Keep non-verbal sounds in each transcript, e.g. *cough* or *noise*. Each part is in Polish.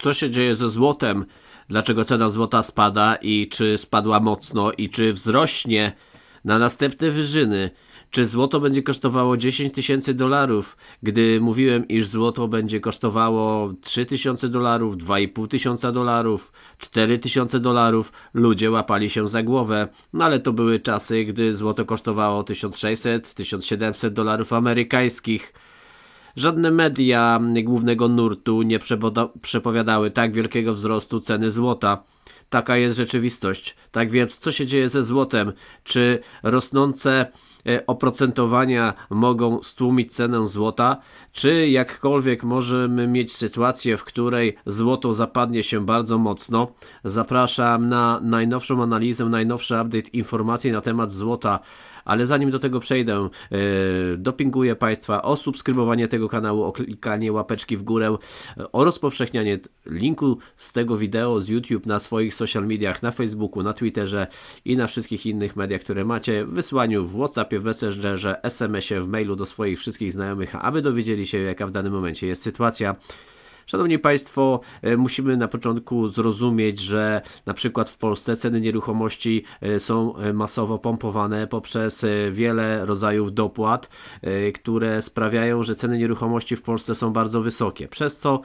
co się dzieje ze złotem, dlaczego cena złota spada i czy spadła mocno i czy wzrośnie na następne wyżyny. Czy złoto będzie kosztowało 10 tysięcy dolarów? Gdy mówiłem, iż złoto będzie kosztowało 3 tysiące dolarów, 2,5 tysiąca dolarów, 4 tysiące dolarów, ludzie łapali się za głowę. No ale to były czasy, gdy złoto kosztowało 1600, 1700 dolarów amerykańskich. Żadne media głównego nurtu nie przepowiadały tak wielkiego wzrostu ceny złota. Taka jest rzeczywistość. Tak więc, co się dzieje ze złotem? Czy rosnące e, oprocentowania mogą stłumić cenę złota? Czy jakkolwiek możemy mieć sytuację, w której złoto zapadnie się bardzo mocno? Zapraszam na najnowszą analizę, najnowszy update informacji na temat złota ale zanim do tego przejdę, yy, dopinguję Państwa o subskrybowanie tego kanału, o klikanie łapeczki w górę, o rozpowszechnianie linku z tego wideo z YouTube na swoich social mediach, na Facebooku, na Twitterze i na wszystkich innych mediach, które macie, w wysłaniu w Whatsappie, w Messengerze, SMS-ie, w mailu do swoich wszystkich znajomych, aby dowiedzieli się jaka w danym momencie jest sytuacja. Szanowni Państwo, e, musimy na początku zrozumieć, że na przykład w Polsce ceny nieruchomości e, są e, masowo pompowane poprzez wiele rodzajów dopłat, które sprawiają, że ceny nieruchomości w Polsce są bardzo wysokie, przez co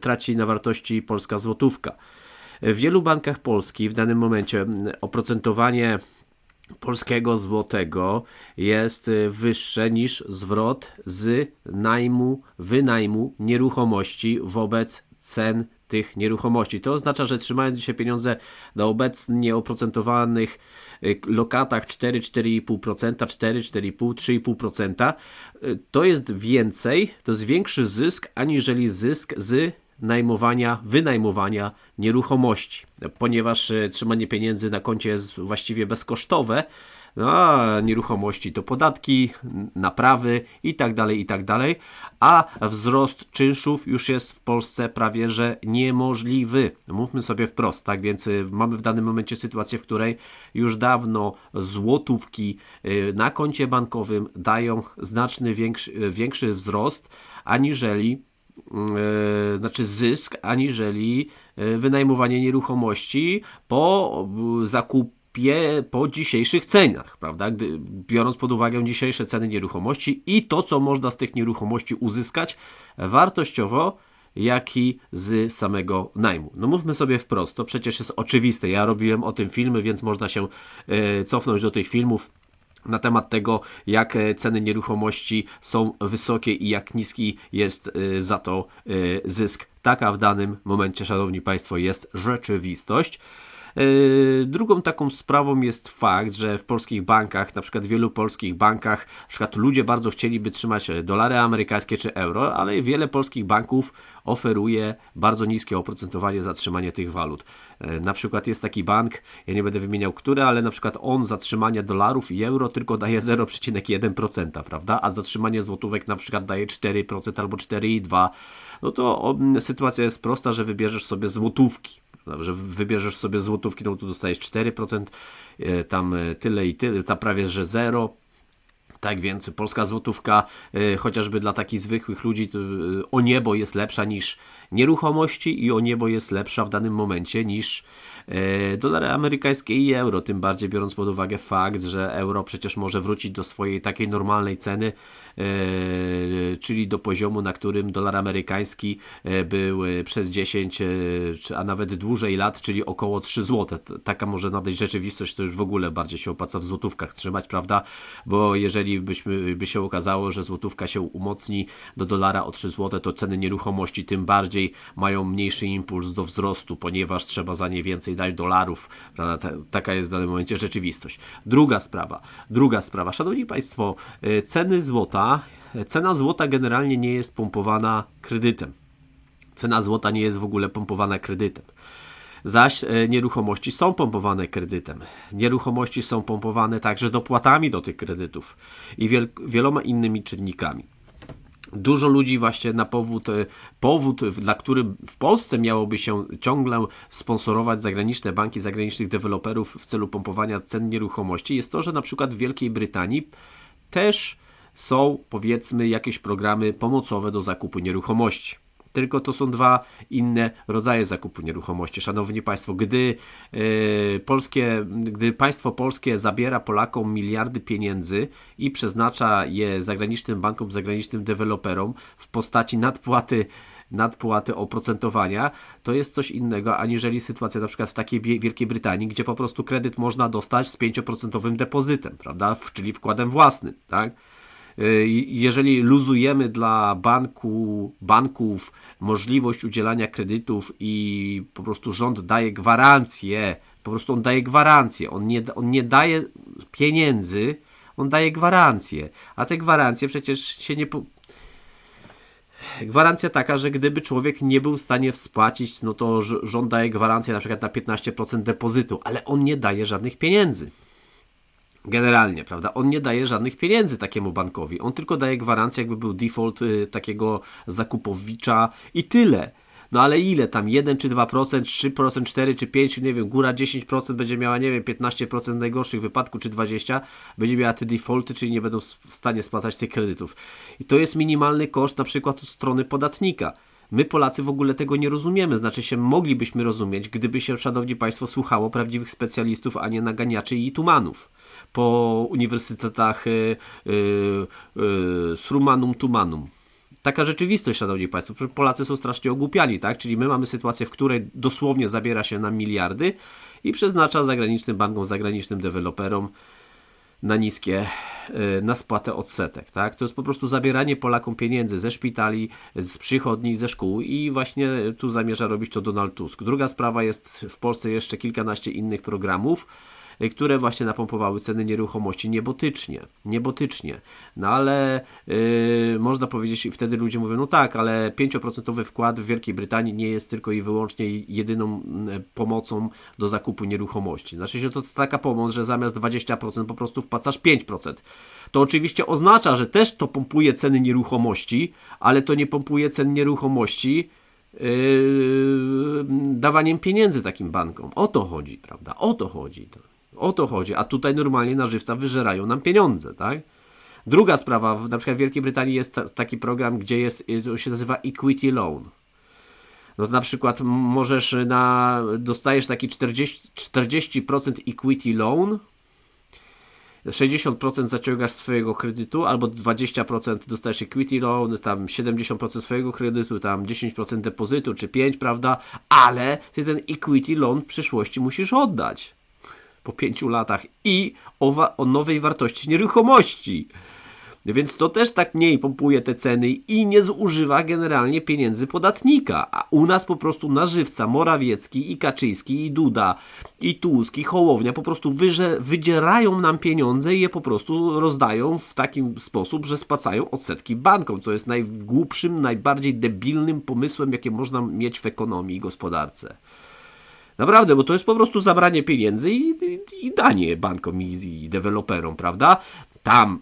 traci na wartości polska złotówka. W wielu bankach Polski w danym momencie oprocentowanie polskiego złotego jest y, wyższe niż zwrot z najmu, wynajmu nieruchomości wobec cen tych nieruchomości. To oznacza, że trzymając dzisiaj pieniądze na obecnie oprocentowanych y, lokatach 4-4,5%, 4, 4,5, 3,5%, to jest więcej, to jest większy zysk aniżeli zysk z najmowania, wynajmowania nieruchomości. Ponieważ e, trzymanie pieniędzy na koncie jest właściwie bezkosztowe, no, a nieruchomości to podatki, naprawy i tak dalej, i tak dalej, a wzrost czynszów już jest w Polsce prawie że niemożliwy. Mówmy sobie wprost, tak więc e, mamy w danym momencie sytuację, w której już dawno złotówki e, na koncie bankowym dają znaczny większy, większy wzrost, aniżeli znaczy zysk, aniżeli e, wynajmowanie nieruchomości po zakupie po dzisiejszych cenach, prawda? Gdy, biorąc pod uwagę dzisiejsze ceny nieruchomości i to, co można z tych nieruchomości uzyskać wartościowo, jak i z samego najmu. No mówmy sobie wprost, to przecież jest oczywiste. Ja robiłem o tym filmy, więc można się e, cofnąć do tych filmów na temat tego, jak e, ceny nieruchomości są wysokie i jak niski jest e, za to e, zysk. Taka w danym momencie, Szanowni Państwo, jest rzeczywistość. Drugą taką sprawą jest fakt, że w polskich bankach, na przykład w wielu polskich bankach, na przykład ludzie bardzo chcieliby trzymać dolary amerykańskie czy euro, ale wiele polskich banków oferuje bardzo niskie oprocentowanie za trzymanie tych walut. E, na przykład jest taki bank, ja nie będę wymieniał który, ale na przykład on za trzymanie dolarów i euro tylko daje *laughs* 0,1%, prawda? A za trzymanie złotówek na przykład daje 4% albo 4,2%. No to sytuacja jest prosta, że wybierzesz sobie złotówki że wybierzesz sobie złotówki, no to dostajesz 4%, e, tam e, tyle i tyle, tam prawie że 0, tak więc polska złotówka, y, chociażby dla takich zwykłych ludzi, o niebo jest lepsza niż nieruchomości i o niebo jest lepsza w danym momencie niż dolary amerykańskie i euro. Tym bardziej biorąc pod uwagę fakt, że euro przecież może wrócić do swojej takiej normalnej ceny, czyli do poziomu, na którym dolar amerykański był przez 10, a nawet dłużej lat, czyli około 3 zł. Taka może nadejść rzeczywistość, to już w ogóle bardziej się opłaca w złotówkach trzymać, prawda? Bo jeżeli byśmy, by się okazało, że złotówka się umocni do dolara o 3 zł, to ceny nieruchomości tym bardziej mają mniejszy impuls do wzrostu, ponieważ trzeba za nie więcej dać dolarów. Prawda? Taka jest w danym momencie rzeczywistość. Druga sprawa. Druga sprawa. Szanowni Państwo, ceny złota, cena złota generalnie nie jest pompowana kredytem. Cena złota nie jest w ogóle pompowana kredytem zaś e, nieruchomości są pompowane kredytem. Nieruchomości są pompowane także dopłatami do tych kredytów i wiel wieloma innymi czynnikami. Dużo ludzi właśnie na powód, e, powód, dla który w Polsce miałoby się ciągle sponsorować zagraniczne banki, zagranicznych deweloperów w celu pompowania cen nieruchomości, jest to, że na przykład w Wielkiej Brytanii też są powiedzmy jakieś programy pomocowe do zakupu nieruchomości. Tylko to są dwa inne rodzaje zakupu nieruchomości. Szanowni Państwo, gdy, yy, polskie, gdy państwo polskie zabiera Polakom miliardy pieniędzy i przeznacza je zagranicznym bankom, zagranicznym deweloperom w postaci nadpłaty nadpłaty oprocentowania, to jest coś innego, aniżeli sytuacja na przykład w takiej Wielkiej Brytanii, gdzie po prostu kredyt można dostać z 5% depozytem, prawda, czyli wkładem własnym, tak? Y, jeżeli luzujemy dla banku, banków możliwość udzielania kredytów i po prostu rząd daje gwarancję, po prostu on daje gwarancję, on nie, on nie daje pieniędzy, on daje gwarancję, a te gwarancje przecież się nie, gwarancja taka, że gdyby człowiek nie był w stanie spłacić, no to rząd daje gwarancję na przykład na 15% depozytu, ale on nie daje żadnych pieniędzy. Generalnie, prawda? On nie daje żadnych pieniędzy takiemu bankowi. On tylko daje gwarancję, jakby był default y, takiego zakupowicza i tyle. No ale ile tam? 1 czy 2%, 3%, 4 czy 5, nie wiem, góra 10% będzie miała, nie wiem, 15% najgorszych wypadku, czy 20%, będzie miała te defaulty, czyli nie będą w stanie spłacać tych kredytów. I to jest minimalny koszt na przykład strony podatnika. My Polacy w ogóle tego nie rozumiemy, znaczy się moglibyśmy rozumieć, gdyby się, szanowni państwo, słuchało prawdziwych specjalistów, a nie naganiaczy i tumanów po uniwersytetach y, y, y, Srumanum Tumanum taka rzeczywistość, szanowni państwo. Polacy są strasznie ogłupiani, tak? Czyli my mamy sytuację, w której dosłownie zabiera się na miliardy i przeznacza zagranicznym bankom, zagranicznym deweloperom na niskie, e, na spłatę odsetek, tak? To jest po prostu zabieranie Polakom pieniędzy ze szpitali, z przychodni, ze szkół i właśnie tu zamierza robić to Donald Tusk. Druga sprawa jest w Polsce jeszcze kilkanaście innych programów, które właśnie napompowały ceny nieruchomości niebotycznie. Niebotycznie. No ale yy, można powiedzieć, i wtedy ludzie mówią, no tak, ale 5% wkład w Wielkiej Brytanii nie jest tylko i wyłącznie jedyną pomocą do zakupu nieruchomości. Znaczy się to taka pomoc, że zamiast 20% po prostu wpłacasz 5%. To oczywiście oznacza, że też to pompuje ceny nieruchomości, ale to nie pompuje cen nieruchomości Yy, dawaniem pieniędzy takim bankom. O to chodzi, prawda? O to chodzi. O to chodzi. A tutaj normalnie na żywca wyżerają nam pieniądze, tak? Druga sprawa, na przykład w Wielkiej Brytanii jest taki program, gdzie jest, to się nazywa Equity Loan. No to na przykład możesz na, dostajesz taki 40%, 40% equity loan, 60% zaciągasz swojego kredytu, albo 20% dostajesz equity loan, tam 70% swojego kredytu, tam 10% depozytu, czy 5%, prawda? Ale ty ten equity loan w przyszłości musisz oddać po pięciu latach i o, o nowej wartości nieruchomości. Więc to też tak mniej pompuje te ceny i nie zużywa generalnie pieniędzy podatnika. A u nas po prostu na żywca Morawiecki i Kaczyński i Duda i Tusk i Hołownia po prostu wyże, wydzierają nam pieniądze i je po prostu rozdają w taki sposób, że spacają odsetki bankom, co jest najgłupszym, najbardziej debilnym pomysłem, jakie można mieć w ekonomii i gospodarce. Naprawdę, bo to jest po prostu zabranie pieniędzy i, i, i danie bankom i, i deweloperom, prawda? Tam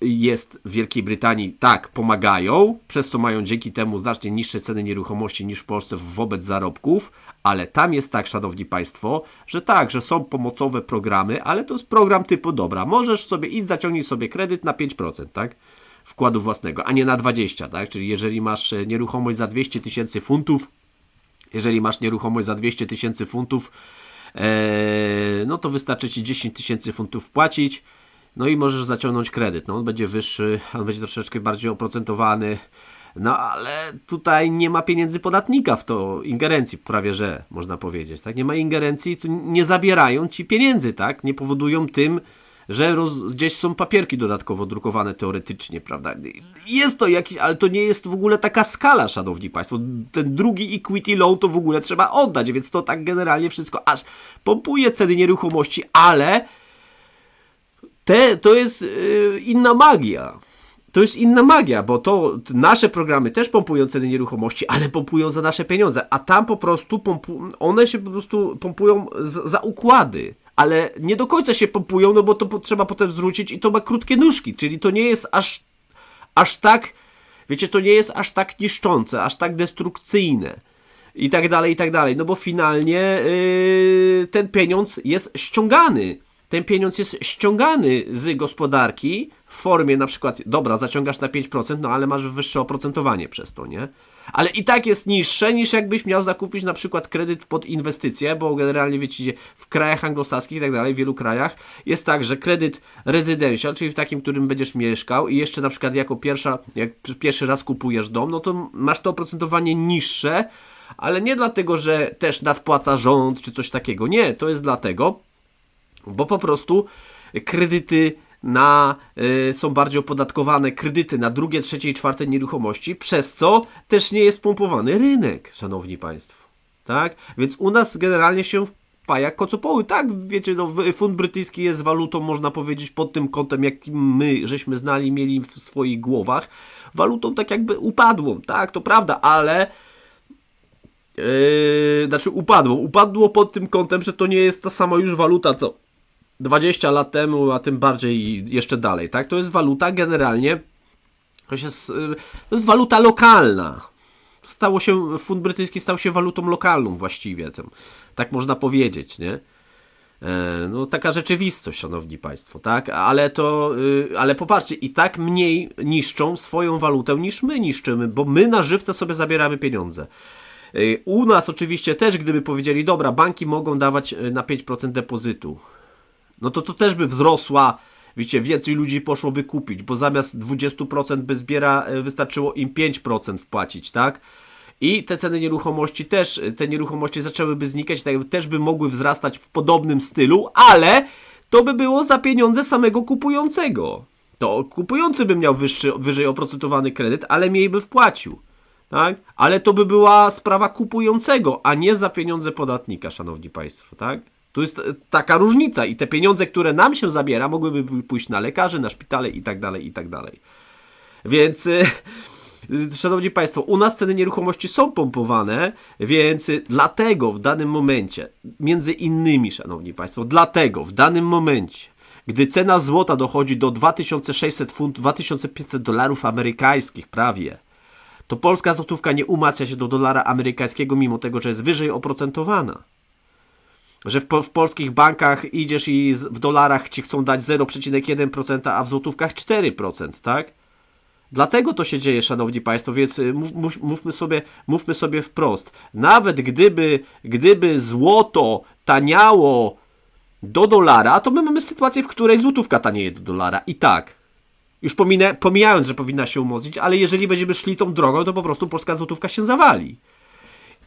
jest w Wielkiej Brytanii, tak, pomagają, przez co mają dzięki temu znacznie niższe ceny nieruchomości niż w Polsce wobec zarobków, ale tam jest tak, szanowni państwo, że tak, że są pomocowe programy, ale to jest program typu dobra, możesz sobie idź, zaciągnij sobie kredyt na 5%, tak? Wkładu własnego, a nie na 20, tak? Czyli jeżeli masz e, nieruchomość za 200 tysięcy funtów, jeżeli masz nieruchomość za 200 tysięcy funtów, e, no to wystarczy Ci 10 tysięcy funtów płacić, no i możesz zaciągnąć kredyt. No on będzie wyższy, on będzie troszeczkę bardziej oprocentowany, no ale tutaj nie ma pieniędzy podatnika w to, ingerencji prawie że, można powiedzieć, tak? Nie ma ingerencji, nie zabierają Ci pieniędzy, tak? Nie powodują tym, że roz, gdzieś są papierki dodatkowo drukowane teoretycznie, prawda? Jest to jakiś, ale to nie jest w ogóle taka skala, szanowni państwo. Ten drugi equity loan to w ogóle trzeba oddać, więc to tak generalnie wszystko aż pompuje ceny nieruchomości, ale te, to jest yy, inna magia to jest inna magia, bo to nasze programy też pompują ceny nieruchomości, ale pompują za nasze pieniądze, a tam po prostu pompu, one się po prostu pompują za układy, ale nie do końca się pompują, no bo to trzeba potem zwrócić i to ma krótkie nóżki, czyli to nie jest aż, aż tak, wiecie, to nie jest aż tak niszczące, aż tak destrukcyjne i tak dalej, i tak dalej, no bo finalnie yy, ten pieniądz jest ściągany ten pieniądz jest ściągany z gospodarki w formie na przykład, dobra, zaciągasz na 5%, no ale masz wyższe oprocentowanie przez to, nie? Ale i tak jest niższe niż jakbyś miał zakupić na przykład kredyt pod inwestycje, bo generalnie wiecie, w krajach anglosaskich i tak dalej, w wielu krajach jest tak, że kredyt residential, czyli w takim, którym będziesz mieszkał i jeszcze na przykład jako pierwsza, jak pierwszy raz kupujesz dom, no to masz to oprocentowanie niższe, ale nie dlatego, że też nadpłaca rząd czy coś takiego. Nie, to jest dlatego, bo po prostu kredyty na, y, są bardziej opodatkowane, kredyty na drugie, trzecie i czwarte nieruchomości, przez co też nie jest pompowany rynek, szanowni państwo. Tak? Więc u nas generalnie się wpaja kocopoły. Tak, wiecie, no, brytyjski jest walutą, można powiedzieć, pod tym kątem, jakim my żeśmy znali, mieli w swoich głowach. Walutą tak jakby upadłą, tak, to prawda, ale Yy, znaczy upadło. Upadło pod tym kątem, że to nie jest ta sama już waluta, co 20 lat temu, a tym bardziej jeszcze dalej, tak? To jest waluta generalnie, to jest, to jest waluta lokalna. Stało się, fund brytyjski stał się walutą lokalną właściwie, tym, tak można powiedzieć, nie? E, No, taka rzeczywistość, szanowni państwo, tak? Ale to, y, ale popatrzcie, i tak mniej niszczą swoją walutę niż my niszczymy, bo my na żywce sobie zabieramy pieniądze. Y, U nas oczywiście też, gdyby powiedzieli, dobra, banki mogą dawać y, na 5% depozytu, no to to też by wzrosła, wiecie, więcej ludzi poszłoby kupić, bo zamiast 20% by zbiera, y, wystarczyło im 5% wpłacić, tak? I te ceny nieruchomości też, y, te nieruchomości zaczęłyby znikać, tak, też by mogły wzrastać w podobnym stylu, ale to by było za pieniądze samego kupującego. To kupujący by miał wyższy, wyżej oprocentowany kredyt, ale mniej by wpłacił. Tak? Ale to by była sprawa kupującego, a nie za pieniądze podatnika, szanowni państwo, tak? Tu jest e, taka różnica i te pieniądze, które nam się zabiera, mogłyby pójść na lekarzy, na szpitale i tak dalej, i tak dalej. Więc, y, *laughs* szanowni państwo, u nas ceny nieruchomości są pompowane, więc dlatego w danym momencie, między innymi, szanowni państwo, dlatego w danym momencie, gdy cena złota dochodzi do 2600 funtów, 2500 dolarów amerykańskich prawie, to polska złotówka nie umacnia się do dolara amerykańskiego, mimo tego, że jest wyżej oprocentowana. Że w, po, w polskich bankach idziesz i w dolarach ci chcą dać 0,1%, a w złotówkach 4%, tak? Dlatego to się dzieje, szanowni państwo, więc y, mów, mów, mówmy, sobie, mówmy sobie wprost. Nawet gdyby, gdyby złoto taniało do dolara, to my mamy sytuację, w której złotówka tanieje do dolara. I tak. Już pominę, pomijając, że powinna się umocnić, ale jeżeli będziemy szli tą drogą, to po prostu polska złotówka się zawali.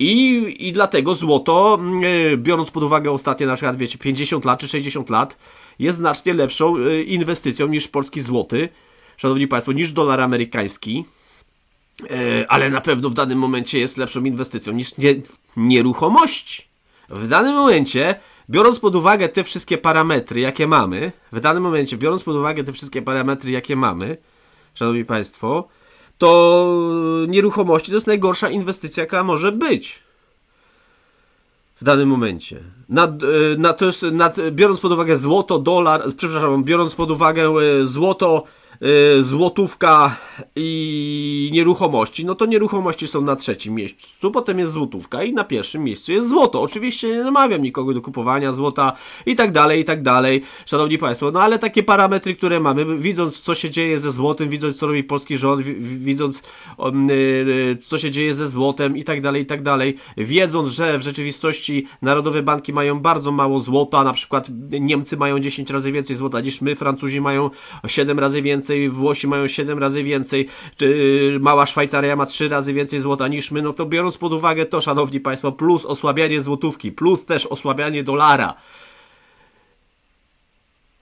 I, I dlatego złoto, mm, e, biorąc pod uwagę ostatnie na przykład, wiecie, 50 lat czy 60 lat, jest znacznie lepszą e, inwestycją niż polski złoty, szanowni państwo, niż dolar amerykański. E, ale na pewno w danym momencie jest lepszą inwestycją niż nie, nieruchomości. W danym momencie, biorąc pod uwagę te wszystkie parametry, jakie mamy, w danym momencie, biorąc pod uwagę te wszystkie parametry, jakie mamy, szanowni państwo, to nieruchomości to jest najgorsza inwestycja, jaka może być w danym momencie. E, to jest, biorąc pod uwagę złoto, dolar, przepraszam, biorąc pod uwagę e, złoto, złotówka i nieruchomości, no to nieruchomości są na trzecim miejscu, potem jest złotówka i na pierwszym miejscu jest złoto. Oczywiście nie namawiam nikogo do kupowania złota i tak dalej, i tak dalej, szanowni państwo, no ale takie parametry, które mamy, widząc co się dzieje ze złotem, widząc co robi polski rząd, wi- wi- widząc y, y, co się dzieje ze złotem i tak dalej, i tak dalej, wiedząc, że w rzeczywistości narodowe banki mają bardzo mało złota, na przykład Niemcy mają 10 razy więcej złota niż my, Francuzi mają 7 razy więcej, Włosi mają 7 razy więcej, czy y, mała Szwajcaria ma 3 razy więcej złota niż my, no to biorąc pod uwagę to, szanowni państwo, plus osłabianie złotówki, plus też osłabianie dolara,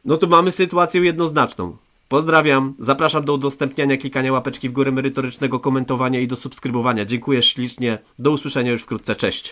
no to mamy sytuację jednoznaczną. Pozdrawiam, zapraszam do udostępniania, klikania łapeczki w górę, merytorycznego komentowania i do subskrybowania. Dziękuję ślicznie, do usłyszenia już wkrótce, cześć.